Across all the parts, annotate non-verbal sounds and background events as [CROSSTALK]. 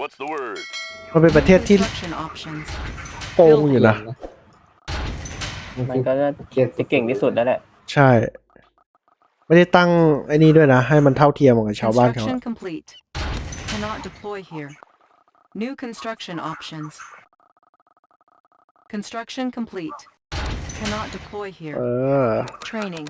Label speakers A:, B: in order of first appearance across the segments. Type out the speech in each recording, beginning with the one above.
A: What's the word มันเป็นประเทศที่ Construction options. โกงอยู่นะ
B: มันก็จะเก่งที่สุดแล้วแหละ
A: ใช่ ไม่ได้ตั้งไอ้นี่ด้วยนะ ให้มันเท่าเทียมกับชาวบ้านเขาอะ Construction complete. Cannot deploy here. New construction options. Construction complete. Cannot deploy เอ here. อ Training.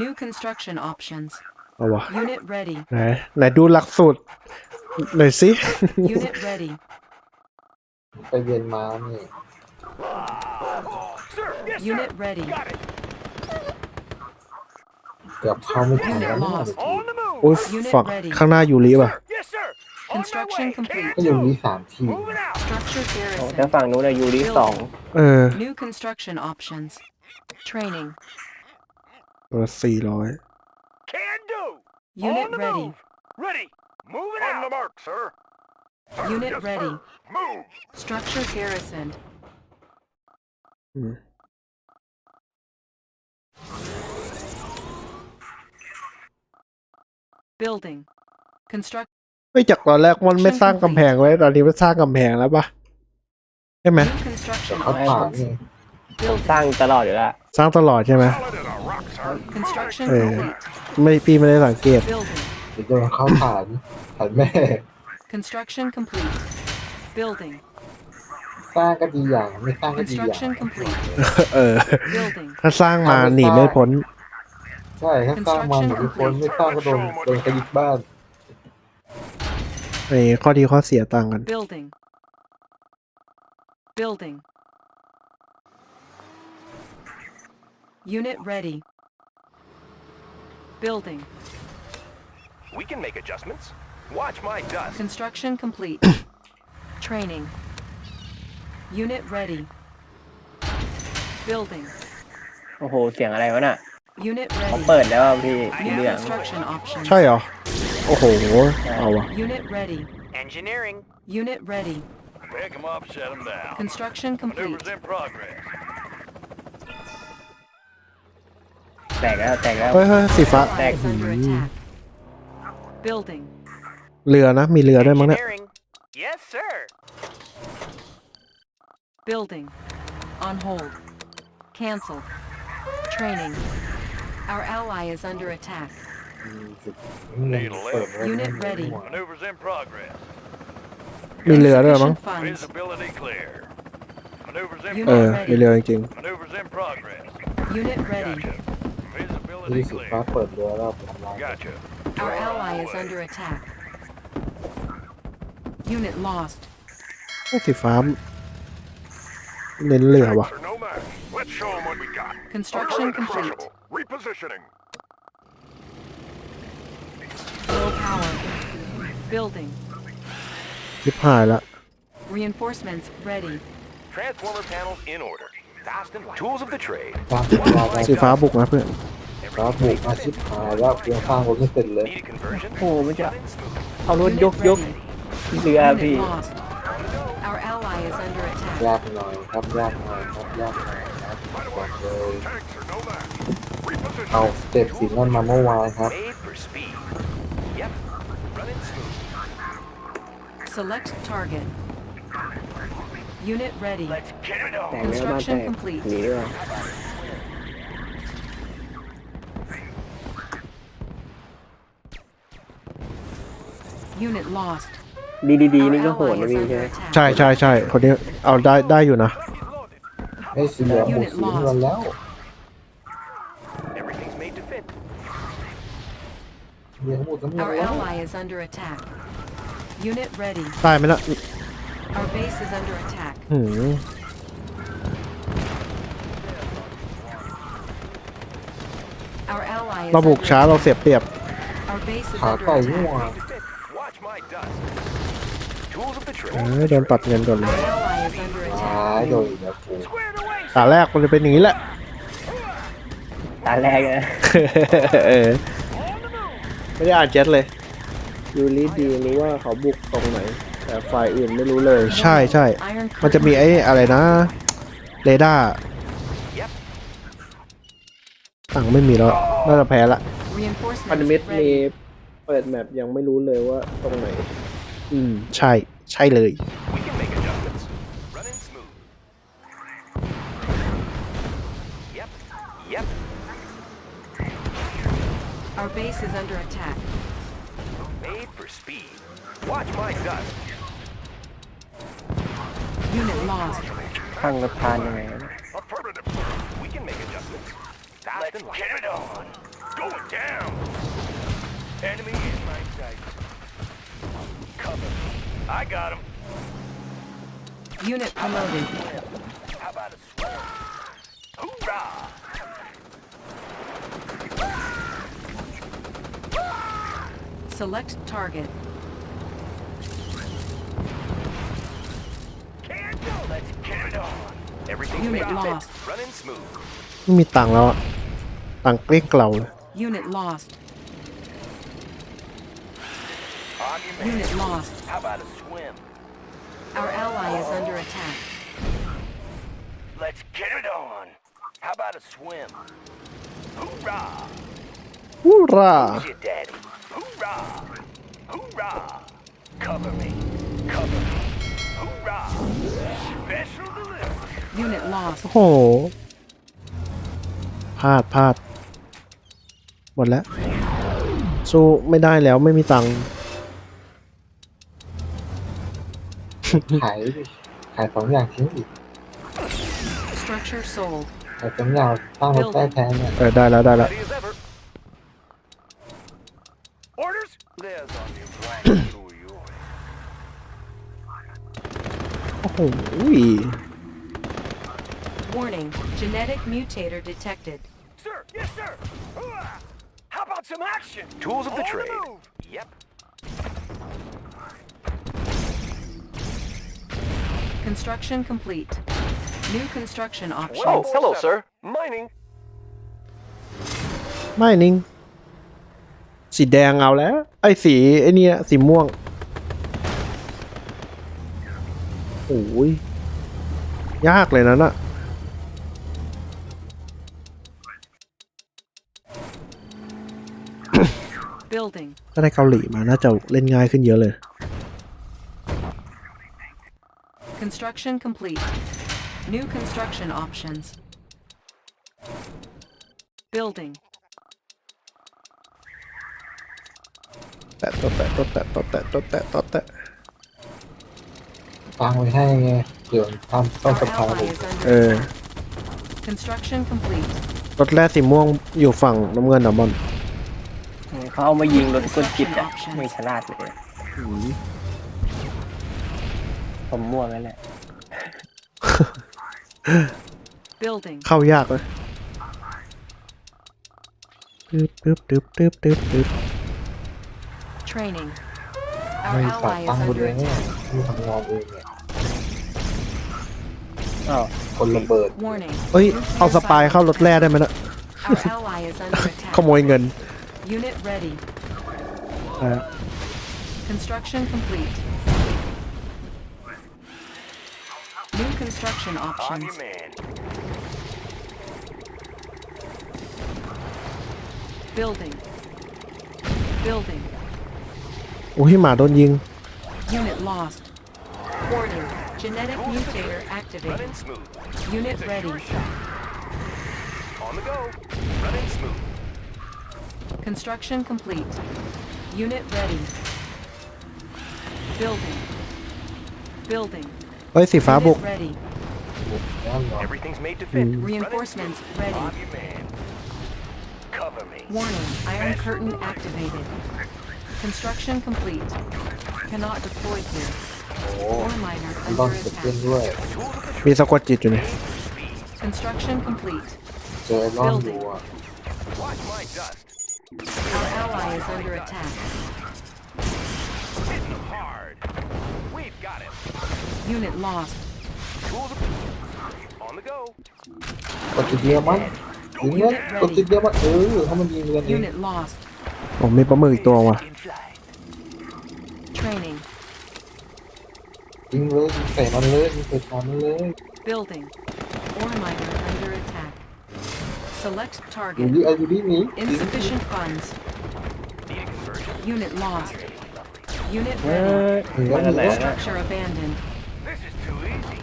A: New construction options. อาวะไหนไหนดูหลักสูตรหน่อยสิ
C: ไปเรียนมาเนี่ยเกือบเข้าไม่ถึงแล้ว
A: โอ้ยฝั่งข้างหน้าอยู่รีบอ่ะ
C: ก็อยู่ลีสามที
B: แต่ฝั่งนู้นอยู่รีสอง
A: เออ New construction options training เออสี่ร้อย Unit ready. Move. Ready. Moving On out. the mark, sir. Unit yes, ready. Sir. Move. Structure garrisoned. Hmm. Building. Construct. ไม่จากตอนแรกมันไม่สร้างกำแพงไว้ตอนนี้มันสร้างกำแพงแล้วปะใช่ไหม
C: เขาต่
B: อสร้างตลอดอยู่แล้ว
A: สร้างตลอดใช่ไหมเออไม่พี่ไม่ได้สังเกต
C: เดินเข้าผ่านผ่านแม่ Construction complete. Building. สร้างก็ดีอย่างไม่สร้างก็ดีอย่าง
A: เออ ถ้าสร้างมาหนีไม่พ้น
C: ใช่ ถ้าสร้างมาหนีไม่พ้นไม่สร้างก็โดนโดนกระยิบบ้าน
A: ไอ้ข้อดีข้อเสียต่างกัน Building. Building. Unit ready. Building.
B: We can make adjustments. Watch my dust. Construction complete. [COUGHS] Training. Unit ready. Building. โอ้โห Unit ready. เปิดแล้วอะพี่ New construction
A: options. Oh, Unit ready. Engineering. Unit ready. down. Construction
B: complete. Maneuvers in progress. แตกแล้ว แตกแล้ว
A: เฮ้ยเฮ้ยสีฟ้า Tower under attack. Building. Yes, sir. Building. On hold. Cancel. Training. Our ally is under attack. Unit ready. Maneuvers in progress. มีเรือด้วยมั้ง Unit ready.
C: Unit ready. Gotcha. Facility clear. Gotcha. Our ally is under attack.
A: Unit lost. ไม่สีฟ้าเน้นเรือว่ะ Tanks are no match. Let's show what we got. Construction complete. Repositioning. Low power. Building. Reinforcements ready. Transformer
C: panels in order. Fast and Tools of the trade. ครับบุกมาชิบหายแล้เพียงข้างผมไม่เสร็จเลย
B: โอ้โหมันจะเอารถยกยกเรือพี่
C: ยากหน่อยครับยากหน่อยครับยากหน่อยครับก่อนเลยเอาเต็บสีนั่นมาเมื่อวานครับแ
B: ต่ e c t target. Unit r e ดีดีดีนี่ก็โหดนะมี
A: ใช่ใช่ใช่ใช่คนนี้เอาได้ได้อยู่นะ
C: ไอ้สิบหมสิบแล้ว
A: ตายไหมล่ะหืมเราบุกช้าเราเสียบเปรียบ
C: ขาต่อง่วง
A: เออโดนตัดเงินโดนเลย
C: อายโดนแล้วกู
A: ตาแรกมันจะเป็นอย่างนี้แหละ ตาแรกเลยไม่ได้อ่านเจ็ตเลย
C: ยูริดีรู้ว่าเขาบุกตรงไหน แต่ฝ่ายอื่นไม่รู้เลย
A: ใช่ใช่ มันจะมีไอ้อะไรนะ เรดาร์ตังไม่มีแล้วน่าจะแพ้ละ
C: พันธมิตรมีเปิดแมปยังไม่รู้เลยว่าตรงไหน
A: อืมใช่ใช่เลยท
B: างรถทานยังไงเ Enemy in my sight. Cover. I got him. Unit promoted. How about a swim?
A: Hoorah! Select target. Unit lost. Running smooth. Unit lost. On your man. Unit lost. How about a swim? Our ally is under attack. Let's get it on. How about a swim? Hoorah! Hoorah! Your daddy. Hoorah! Hoorah! Cover me. Cover me. Hoorah! Special delivery. Unit lost. โอ้โหพลาดพลาดหมดแล้วสู้ไม่ได้แล้วไม่มีตังค์
C: ขายดิขายสองอย่างทิ้งอีก Structure sold. ขายสองอย่างสร้างรถได้แทนเนี่ย
A: เออได้แล้วได้แล้ว Steady as ever. Orders? There's on your flank through you. โอ้โหอุ้ย Warning, genetic mutator detected. Sir, yes, sir. Hoo-ah. How about some action? Tools of the On trade. move. Yep. Construction complete. New construction options. Oh, hello, sir. Mining. mining สีแดงเอาแล้ว ไอ้สี ไอ้เนี่ยสีม่วง โอ้ย ยากเลยนะน่ะก็ i l ได้เกาหลีมา น่าจะเล่นง่ายขึ้นเยอะเลย Construction complete. New construction options. Building. แตะตบแตะตบะแตะตบะแตะ
C: ฟังไว้ให้ไงเผย่กทำต้องส u r ภา a อ l y บ
A: c o n s t r u c t i o n complete. รถแรกสีม่วงอยู่ฝั่งน้ำเงินเหอบอล
B: เขาเอามายิงรถกนจิตอ่ะไม่ฉลาดเลยอผมมั่วไปแหละ
A: Building. เข้ายากเลยตึ๊บตึ๊บตึ๊บตึ๊บตึ๊บตึ๊บ
C: Training. ไม่ o ั r กตั้งบน u เลยเนี่ย a t คือทำงานเองเนี่ยคนระเบิด
A: เฮ้ยเอาสปายเข้ารถแร่ได้ไหมนะขโมยเงินอ่า Construction complete. New construction options. Building. Building. โอ้ยหมาโดนยิง Unit lost. Warning. Genetic mutator activated. Running smooth. Unit Take ready. On the go. Running smooth. Construction complete. Unit ready. Building. Building. เอ้ยสีฟ้าบุก Ready.
C: Everything's made to fit. Reinforcements ready. Cover me. Warning, Iron Curtain activated. Construction complete. Cannot deploy here. Oh. We've got it. Unit lost. on the go. กดจุดเดียวมั้งยิงมันกดจุดเดียวมั้งเออถ้ามันยิงกันเอง Unit lost.
A: ผมมีปลาหมึกอีกตัวว่ะ In flight.
C: Training. ยิงเลยยิงใส่มันเลยยิงใส่ตามมันเลย Building. Ore miner under attack. Select target. ดีเอาอยู่ดีหนี้ Insufficient
A: Unit lost. Unit ready.
B: Structure abandoned. This is too easy.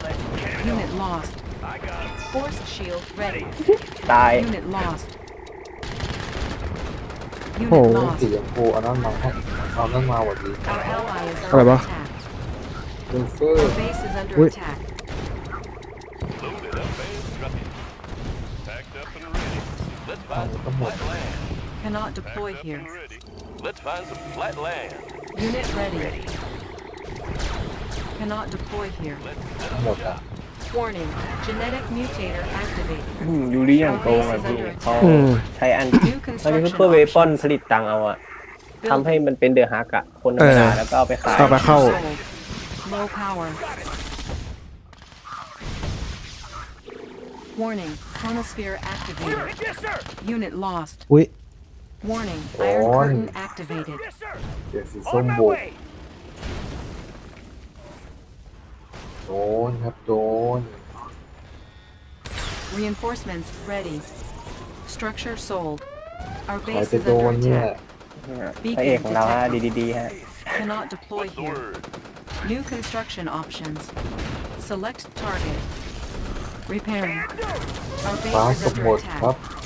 B: Let's get it. Unit lost. I got it. Force shield ready. [LAUGHS] Die. Unit lost.
A: Unit โห oh. lost.
C: สีชมพูอันนั้นมาให้เอานั้นมาหวัดดี Our
A: ally is under attack.
C: เลเซอ Our base
A: is under Wait. attack.
C: Cannot deploy here. Let's find some flat land. Unit ready. ready. Cannot deploy here. หมดอ่ะ Warning. Genetic
B: mutator activated. อืมยูริอย่างโกงอ่ะพี่เขาอใช้อัน New มันเป n s t u c t i o n เพื่อเวปอน o p t o n s ผลิตตังเอาอะทำให้มันเป็นเดอะฮักอะคนธรรมดาแล้วก็เอาไปขาย
A: ต่อไปเข้า Low power. Warning. Chronosphere activated. Unit lost. อุ้ย Warning, Iron On. Curtain activated.
C: Yes, sir. Yes, it's on, my Way. On, have on. Reinforcements ready. Structure sold. Our ใคร base จะ is โดน under เนี่ย
B: Beacon detected. Cannot deploy here. New construction options.
C: Select target. Repairing. Our ฟ้า base กั is บหม under attack.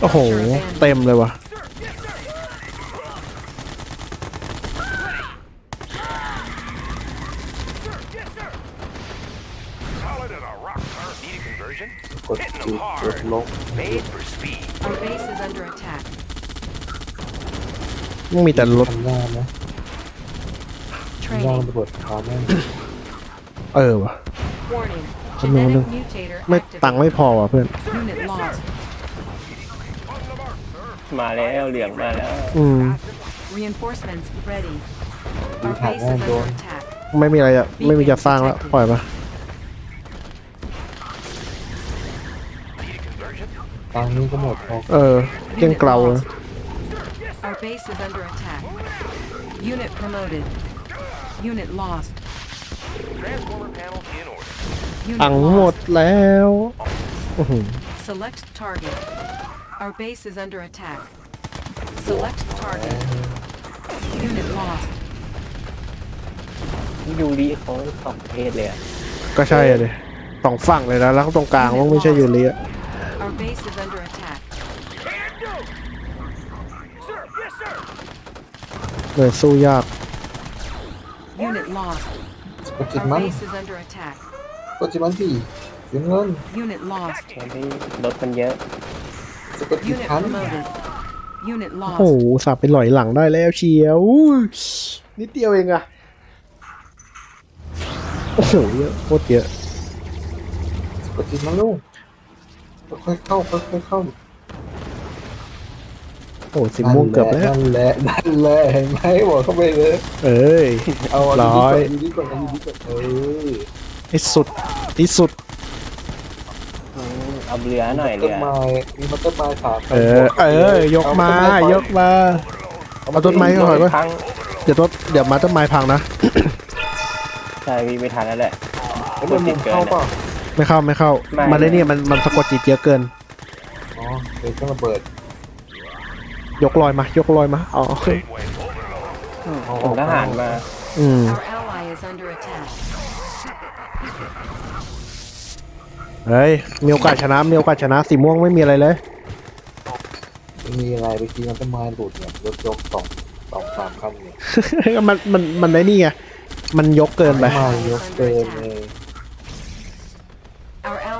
A: โอ้โหเต็มเลยวะ
C: กดจุดลมันมีแต่รถทำหน้านหย่งระเบิดคาร์
A: เออวะคำนไม่ตังค์ไม่พอว่ะเพื่อน
B: มาแล้วเหลี่ยงมาแล้ว
A: อืมมีแนนโดนไม่มีอะไรอะไม่มีจะสร้างแล้วปล่อยปะ
C: ตังนี้ก็หมดพอ
A: เออเกี้ยงเกลาเลยตังหมดแล้วโอ้
B: ดูดีเขาสองเพศเลย
A: ก็ใช่เลยสองฝั่งเลยนะแล้วตรงกลางมันไม่ใช่ยูริอะเลยสู้ยาก
C: โอเคมั้งดที่มันสิเสียเงิน u n น t
B: l o นี้รถมันเยอะ
C: สะกดผิดัน p
A: โอ้โหสับไปหลอยหลังได้แล้วเชียว
C: นิดเดียวเองอะ
A: โอ้โหเยอะโคตรเยอะ
C: สะกดผิดมันลูกค่อยเข้าค่อยเข้า
A: โอ้โหสโม่งเกือบแล้วนั
C: ่นแหละนั่นแหละเห็นไหมบอกเข้าไปเลยเอ้ยเอาร้อยดีกว่าดีกว่าเออ
A: ไี้สุดที่สุด
B: อืมเอาเรือหน่อยเรือ
C: ม้มีต้นไม้ขา
A: เออเออยกมา ยกมาเอาต้นไม้ก่อนไปพัเดี๋ยวต้นเดี๋ยวมาต้นไม้พังนะ
B: ใช่มีไม่ทันแล้วแหละ
C: ไม่นมุเข้าป่ะ
A: ไม่เข้า ไม่เข้ามาได้เลยเนี่ยมันมันสะกดจิตเยอะเกิน
C: อ๋อเด็๋ยวจระเบิด
A: ยกลอยมายกลอยมาเอาเอ้
B: ผมทหารมา
A: อืมเฮ้ยมีโอกาสชนะ มีโอกาสชนะสีม่วงไม่มีอะไรเลย
C: มีอะไรไปกินมน้ำมัหลุดเนี่ยยกยกสองสองสามขันเน
A: ี่ยมันมันมันได้นี่ไงมันยกเกินไป
C: ยกเกินเลย Our a l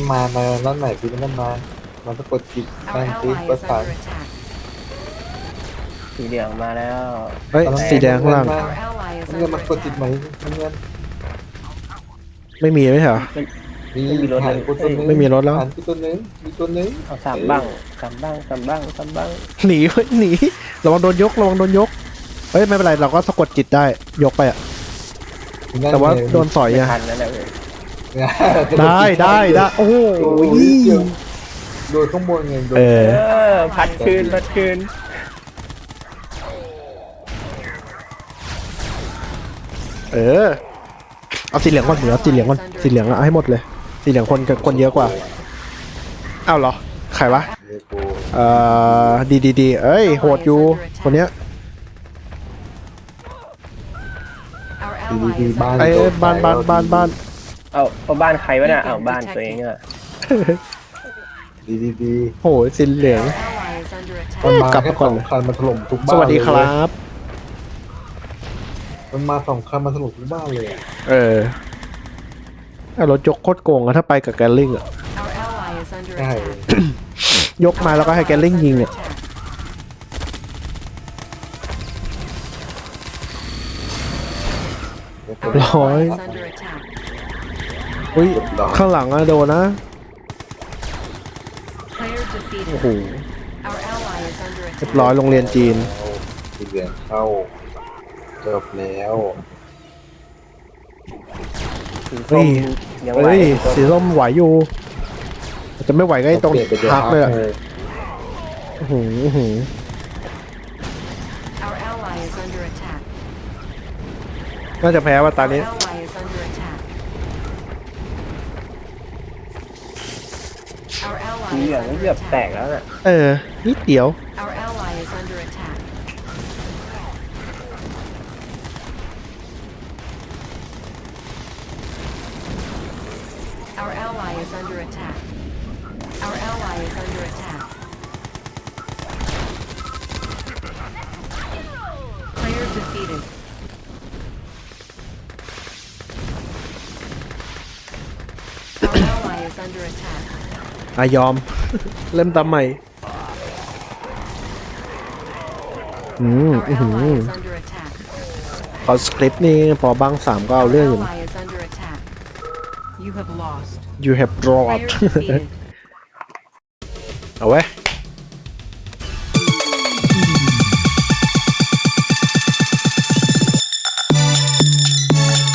C: นมามา้านไหนพี่ต้นมามันสะกดจิตแทนที้งจิประสาน
B: ีเหลืองมาแล้ว
A: เฮ้ย สีแดงข้างล่างเง
C: ิน u n d มันกดติดไหมเงินไม่มีไหมเหรอไม่มีรถแล้วไม่มีรถแล้วหัตัวนึงมีตัวนึง
B: สามบ้างสามบ้างสามบ้างสามบ้าง
A: หนีเฮ้ยหนีระวังโดนยกระวังโดนยกเฮ้ยไม่เป็นไร เราก็สะกดจิตได้ ยกไปอะแต่ว่าโดนสอยไมอะได้ได้ได้โอ้โห
C: โดยข้างบนไงโด
A: ย
B: พัดคืนพัดคืน
A: เออเอาสีเหลืองคนเหียสีเหลืองคนสีเหลืองเอาให้หมดเลยสีเหลืองคนคนเยอะกว่าอ้าวเหรอใครวะเอ่อดีดีดีเอ้ยโหดอยู่คนเนี้ย
C: ดีดีบ้านไ
A: อ้ยบ้านบ้านบ้านบ้าน
B: เอาเอาบ้านใครวะเนี่ยเอาบ้านตัวเองอ่ะ
C: ดีดีดี
A: โหสีเหลือง
C: นมากลับมาแค่ก่อนคถล่มทุกบ้านสว
A: ัสดีครับ
C: มันมาสองคันมาสนุกทุกบ้านเลยอะ
A: เออเอารถยกโคตรโกงอะถ้าไปกับแกลลิงอะใช่ ยกมาแล้วก็ให้แกลลิงยิง u n อะร้อย เฮอุ้ยข้างหลังอะโดนนะโอ้โหเรียบร้อยโรงเรียนจีน
C: เรียนเข้าจบแล้ว
A: เฮ้ยเฮ้ย สีส้มไหวอยู่จะไม่ไหวก็ไ้ตรงด็กเลยอะหือหือน่าจะแพ้ว่าตอนนี้
B: เหี้ยเหลือบแตกแล้วเน่ะ
A: เออนิดเดียว ally is under attack. Our ally is under attack. Player defeated. Our ally is under attack. อายอม เริ่มตามใหม่อืมอื้อหือพอสคริปต์นี่พอบ้างสามก็เอาเรื่องอยู่ You have lost. You have dropped. [LAUGHS] Away.